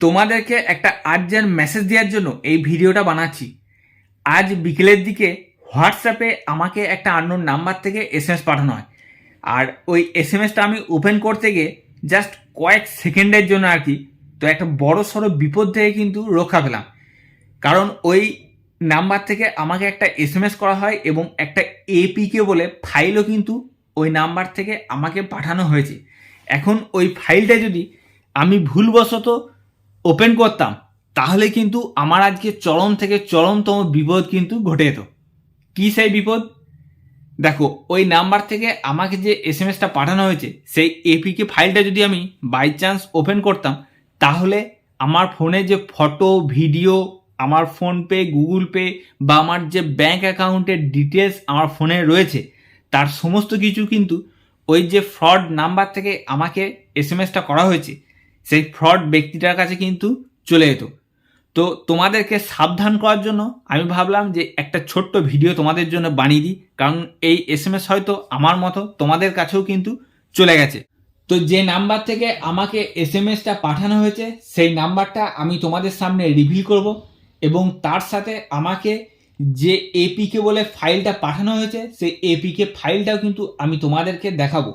তোমাদেরকে একটা urgent message দেওয়ার জন্য এই ভিডিওটা বানাচ্ছি। আজ বিকেলের দিকে হোয়াটসঅ্যাপে আমাকে একটা আননোন নাম্বার থেকে এস এম এস পাঠানো হয়। আর ওই এস এম এসটা আমি ওপেন করতে গিয়ে জাস্ট কয়েক সেকেন্ডের জন্য আর কি, তো একটা বড় সড়ো বিপদ থেকে কিন্তু রক্ষা পেলাম। কারণ ওই নাম্বার থেকে আমাকে একটা এস এম এস করা হয় এবং একটা এপিকে বলে ফাইলও কিন্তু ওই নাম্বার থেকে আমাকে পাঠানো হয়েছে। এখন ওই ফাইলটা যদি আমি ভুলবশত ওপেন করতাম, তাহলে কিন্তু আমার আজকে চরম থেকে চরমতম বিপদ কিন্তু ঘটে যেত। কী সেই বিপদ? দেখো, ওই নাম্বার থেকে আমাকে যে এস এম এসটা পাঠানো হয়েছে, সেই এপিকে ফাইলটা যদি আমি বাই চান্স ওপেন করতাম, তাহলে আমার ফোনে যে ফটো ভিডিও আমার ফোনপে গুগল পে বা আমার যে ব্যাঙ্ক অ্যাকাউন্টের ডিটেলস আমার ফোনে রয়েছে, তার সমস্ত কিছু কিন্তু ওই যে ফ্রড নাম্বার থেকে আমাকে এস এম এসটা করা হয়েছে সেই ফ্রড ব্যক্তিটার কাছে কিন্তু চলে যেত। তো তোমাদেরকে সাবধান করার জন্য আমি ভাবলাম যে একটা ছোট্ট ভিডিও তোমাদের জন্য বানিয়ে দিই, কারণ এই এস এম এস হয়তো আমার মতো তোমাদের কাছেও কিন্তু চলে গেছে। তো যে নাম্বার থেকে আমাকে এস এম এসটা পাঠানো হয়েছে, সেই নাম্বারটা আমি তোমাদের সামনে রিভিল করব এবং তার সাথে আমাকে যে এপিকে বলে ফাইলটা পাঠানো হয়েছে, সেই এপিকে ফাইলটাও কিন্তু আমি তোমাদেরকে দেখাবো।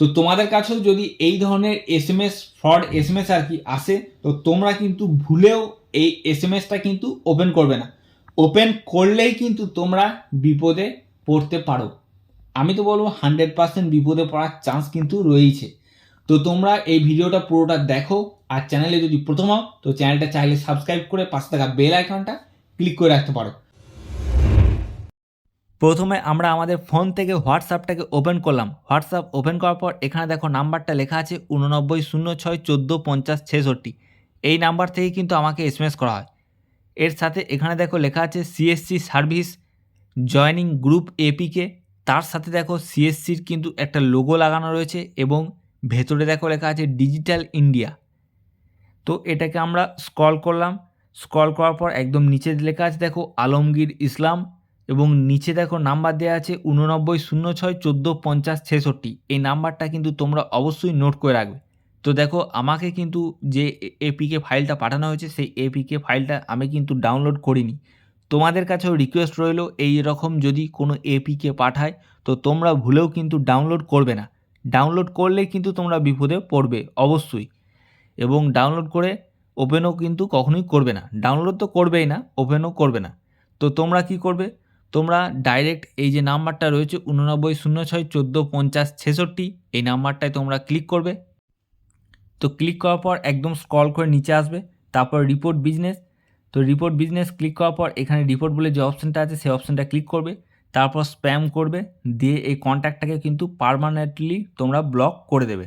তো তোমাদের কাছেও যদি এই ধরনের S M S fraud S M S আর কি আসে, তো তোমরা কিন্তু ভুলেও এই এস এম এসটা কিন্তু ওপেন করবে না। ওপেন করলেই কিন্তু তোমরা বিপদে পড়তে পারো। আমি তো বলব হান্ড্রেড পার্সেন্ট বিপদে পড়ার চান্স কিন্তু রয়েছে তো তোমরা এই ভিডিওটা পুরোটা দেখো আর চ্যানেলে যদি প্রথম হও, তো চ্যানেলটা চাইলে সাবস্ক্রাইব করে পাশে থাকা বেল আইকনটা ক্লিক করে রাখতে পারো। প্রথমে আমরা আমাদের ফোন থেকে হোয়াটসঅ্যাপটাকে ওপেন করলাম। হোয়াটসঅ্যাপ ওপেন করার পর এখানে দেখো নাম্বারটা লেখা আছে উননব্বই শূন্য ছয় চোদ্দ পঞ্চাশ ছেষট্টি। এই নাম্বার থেকে কিন্তু আমাকে এসএমএস করা হয়। এর সাথে এখানে দেখো লেখা আছে CSC service joining group APK তার সাথে দেখো সিএসসির কিন্তু একটা লোগো লাগানো রয়েছে এবং ভেতরে দেখো লেখা আছে ডিজিটাল ইন্ডিয়া তো এটাকে আমরা স্ক্রল করলাম। স্ক্রল করার পর একদম নিচে লেখা আছে দেখো আলমগীর ইসলাম। এবং নিচে দেখো নাম্বার দেওয়া আছে উননব্বই শূন্য ছয় চোদ্দ পঞ্চাশ ছেষট্টি। এই নাম্বারটা কিন্তু তোমরা অবশ্যই নোট করে রাখবে। তো দেখো আমাকে কিন্তু যে এপিকে ফাইলটা পাঠানো হয়েছে, সেই এপিকে ফাইলটা আমি কিন্তু ডাউনলোড করিনি। তোমাদের কাছেও রিকোয়েস্ট রইল, এই রকম যদি কোনো এপিকে পাঠায়, তো তোমরা ভুলেও কিন্তু ডাউনলোড করবে না। ডাউনলোড করলে কিন্তু তোমরা বিপদে পড়বে, অবশ্যই। এবং ডাউনলোড করে ওপেনও কিন্তু কখনোই করবে না। ডাউনলোড তো করবেই না ওপেনও করবে না। তো তোমরা কি করবে? তোমরা ডাইরেক্ট এই যে নাম্বারটা রয়েছে উননব্বই, শূন্য ছয়, চোদ্দ, পঞ্চাশ, ছেষট্টি, এই নাম্বারটায় তোমরা ক্লিক করবে। তো ক্লিক করার পর একদম স্ক্রল করে নিচে আসবে, তারপর রিপোর্ট বিজনেস তো রিপোর্ট বিজনেস ক্লিক করার পর এখানে রিপোর্ট বলে যে অপশানটা আছে, সেই অপশানটা ক্লিক করবে। তারপর স্প্যাম করবে, দিয়ে এই কন্ট্যাক্টটাকে কিন্তু পারমানেন্টলি তোমরা ব্লক করে দেবে।